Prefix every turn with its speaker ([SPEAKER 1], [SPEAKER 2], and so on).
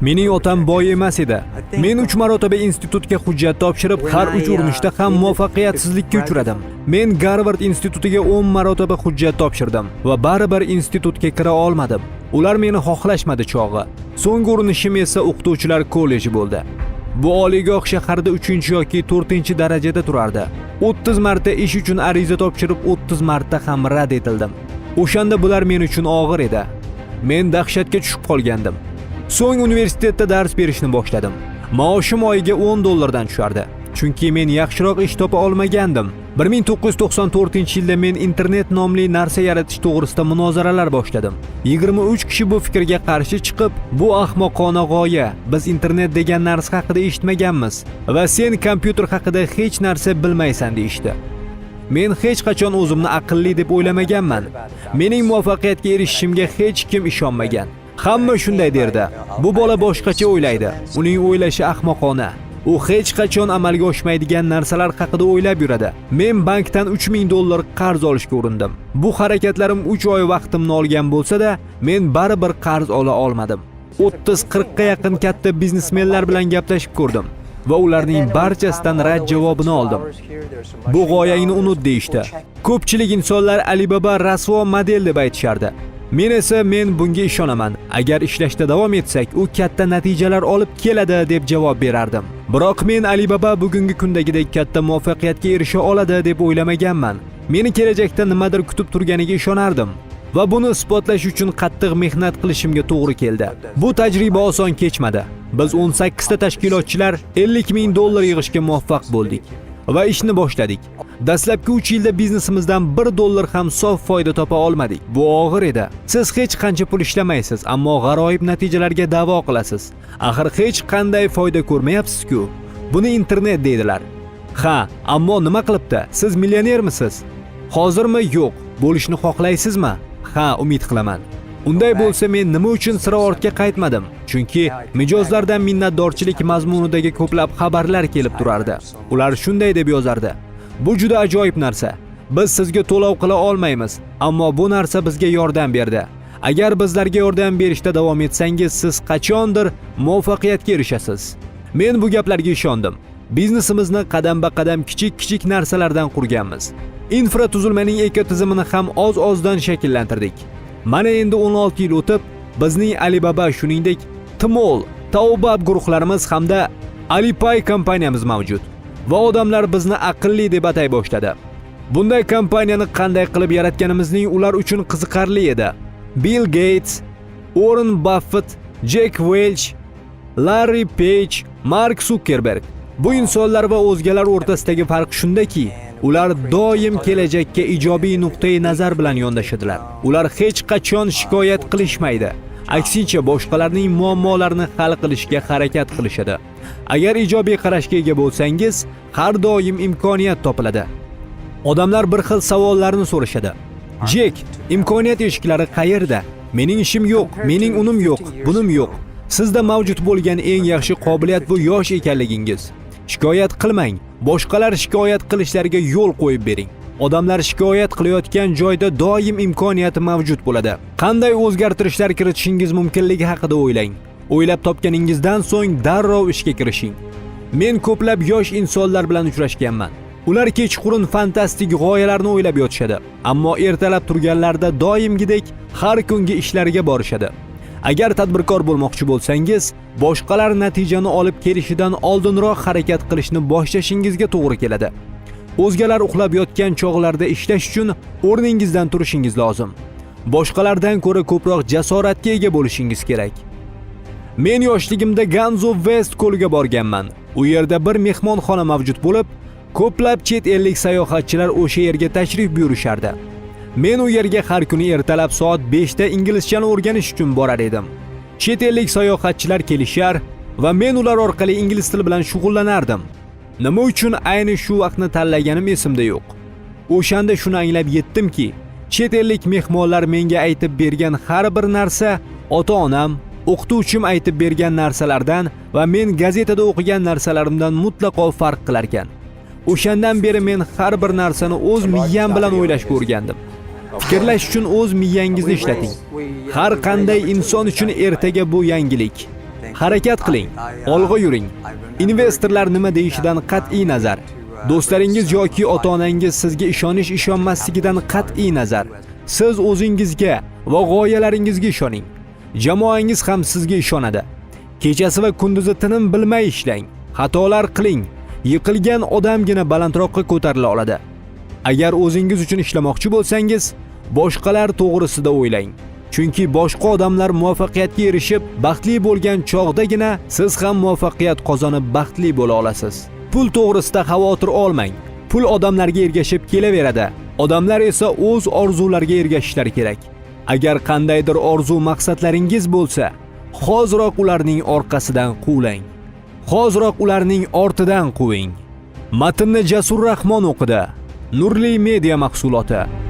[SPEAKER 1] mening otam boy emas edi. Men uch marotaba institutga hujjat topshirib har uch urinishda ham muvaffaqiyatsizlikka uchradim. Men garvard institutiga 10 marotaba hujjat topshirdim va baribir institutga kira olmadim. Ular meni xohlashmadi chog'i. So'nggi urinishim esa o'qituvchilar kolleji bo'ldi. Bu oliygoh shaharda 3 yoki 4 darajada turardi. 30 marta ish uchun ariza topshirib 30 marta ham rad etildim. O'shanda bular men uchun og'ir edi. Men dahshatga tushib qolgandim so'ng universitetda dars berishni boshladim. Maoshim oyiga 10 dollardan tushardi. Chunki men yaxshiroq ish topa olmagandim. 1994 yilda men internet nomli narsa yaratish to'g'risida munozaralar boshladim. 23 kishi bu fikrga qarshi chiqib bu ahmoqona g'oya biz internet degan narsa haqida eshitmaganmiz va sen kompyuter haqida hech narsa bilmaysan deyishdi. Men hech qachon o'zimni aqlli deb o'ylamaganman. Mening muvaffaqiyatga erishishimga hech kim ishonmagan. Hamma shunday derdi. Bu bola boshqacha o'ylaydi. Uning o'ylashi ahmoqona. U hech qachon amalga oshmaydigan narsalar haqida o'ylab yuradi. Men bankdan 3000 dollar qarz olishga urindim. Bu harakatlarim 3 oy vaqtimni olgan bo'lsa-da men baribir qarz ola olmadim. 30-40 ga yaqin katta biznesmenlar bilan gaplashib ko'rdim va ularning barchasidan rad javobini oldim. Bu g'oyangni unut deyishdi. Ko'pchilik insonlar alibaba rasvo model deb aytishardi. Men esa men bunga ishonaman. Agar ishlashda davom etsak u katta natijalar olib keladi deb javob berardim. Biroq men alibaba bugungi kundagidek katta muvaffaqiyatga erisha oladi deb o'ylamaganman. Meni kelajakda nimadir kutib turganiga ishonardim. Va buni isbotlash uchun qattiq mehnat qilishimga to'g'ri keldi. Bu tajriba oson kechmadi. Biz 18 ta tashkilotchilar 50 ming dollar yig'ishga muvaffaq bo'ldik. Va ishni boshladik. Dastlabki 3 yilda biznesimizdan 1 dollar ham sof foyda topa olmadik. Bu og'ir edi. Siz hech qancha pul ishlamaysiz ammo g'aroyib natijalarga da'vo qilasiz. Axir hech qanday foyda ko'rmayapsiz-ku. Buni internet deydilar. Ha ammo nima qilibdi? Siz millionermisiz? Hozirmi? Yo'q. Bo'lishni xohlaysizmi? Ha umid qilaman. Unday bo'lsa men nima uchun sira ortga qaytmadim? Chunki mijozlardan minnatdorchilik mazmunidagi ko'plab xabarlar kelib turardi. Ular shunday deb yozardi. Bu juda ajoyib narsa. Biz sizga to'lov qila olmaymiz ammo bu narsa bizga yordam berdi. Agar bizlarga yordam berishda davom etsangiz siz qachondir muvaffaqiyatga erishasiz. Men bu gaplarga ishondim. Biznesimizni qadamba qadam kichik kichik narsalardan qurganmiz. İnfratuzilmaning ekotizimini ham oz ozdan shakllantirdik mana endi 16 yil o'tib bizning alibaba shuningdek timol taobab guruhlarimiz hamda alipay kompaniyamiz mavjud. Va odamlar bizni aqlli deb atay boshladi. Bunday kompaniyani qanday qilib yaratganimizning ular uchun qiziqarli edi. Bill geyts oren baffet jek welch larri peyj mark sukerberg bu insonlar va o'zgalar o'rtasidagi farq shundaki ular doim kelajakka ijobiy nuqtai nazar bilan yondashadilar. Ular hech qachon shikoyat qilishmaydi. Aksincha boshqalarning muammolarini hal qilishga harakat qilishadi. Agar ijobiy qarashga ega bo'lsangiz har doim imkoniyat topiladi. Odamlar bir xil savollarni so'rashadi. Jek imkoniyat eshiklari qayerda? Mening ishim yo'q mening unim yo'q bunim yo'q. Sizda mavjud bo'lgan eng yaxshi qobiliyat bu yosh ekanligingiz. Shikoyat qilmang. Boshqalar shikoyat qilishlariga yo'l qo'yib bering. Odamlar shikoyat qilayotgan joyda doim imkoniyat mavjud bo'ladi. Qanday o'zgartirishlar kiritishingiz mumkinligi haqida o'ylang. O'ylab topganingizdan so'ng darrov ishga kirishing. Men ko'plab yosh insonlar bilan uchrashganman. Ular kechqurun fantastik g'oyalarni o'ylab yotishadi. Ammo ertalab turganlarida doimgidek har kungi ishlariga borishadi. Agar tadbirkor bo'lmoqchi bo'lsangiz boshqalar natijani olib kelishidan oldinroq harakat qilishni boshlashingizga to'g'ri keladi. O'zgalar uxlab yotgan chog'larda ishlash uchun o'rningizdan turishingiz lozim. Boshqalardan ko'ra ko'proq jasoratga ega bo'lishingiz kerak. Men yoshligimda ganzo west ko'liga borganman. U yerda bir mehmonxona mavjud bo'lib ko'plab chet ellik sayohatchilar o'sha yerga tashrif buyurishardi. Men u yerga har kuni ertalab soat 5 da inglizchani o'rganish uchun borar edim. Chet ellik sayohatchilar kelishar va men ular orqali ingliz tili bilan shug'ullanardim. Nima uchun ayni shu vaqtni tanlaganim esimda yo'q. O'shanda shuni anglab yetdimki chet ellik mehmonlar menga aytib bergan har bir narsa ota onam o'qituvchim aytib bergan narsalardan va men gazetada o'qigan narsalarimdan mutlaqo farq qilarkan. O'shandan beri men har bir narsani o'z miyam bilan o'ylashga o'rgandim. Fikrlash uchun o'z miyangizni ishlating. har qanday inson uchun ertaga bu yangilik. Harakat qiling olg'a yuring. Investorlar nima deyishidan qat'iy nazar. do'stlaringiz yoki ota-onangiz sizga ishonish ishonmasligidan qat'iy nazar. Siz o'zingizga va g'oyalaringizga ishoning. Jamoangiz ham sizga ishonadi. Kechasi va kunduzi tinim bilmay ishlang. Xatolar qiling. Yiqilgan odamgina balandroqqa ko'tarila oladi. Agar o'zingiz uchun ishlamoqchi bo'lsangiz boshqalar to'g'risida o'ylang. Chunki boshqa odamlar muvaffaqiyatga erishib baxtli bo'lgan chog'dagina siz ham muvaffaqiyat qozonib baxtli bo'la olasiz. Pul to'g'risida xavotir olmang. Pul odamlarga ergashib kelaveradi. Odamlar esa o'z orzulariga ergashishlari kerak. Agar qandaydir orzu maqsadlaringiz bo'lsa hoziroq ularning orqasidan quvlang. Hoziroq ularning ortidan quving. Matnni jasur rahmon o'qidi. Nurli media mahsuloti.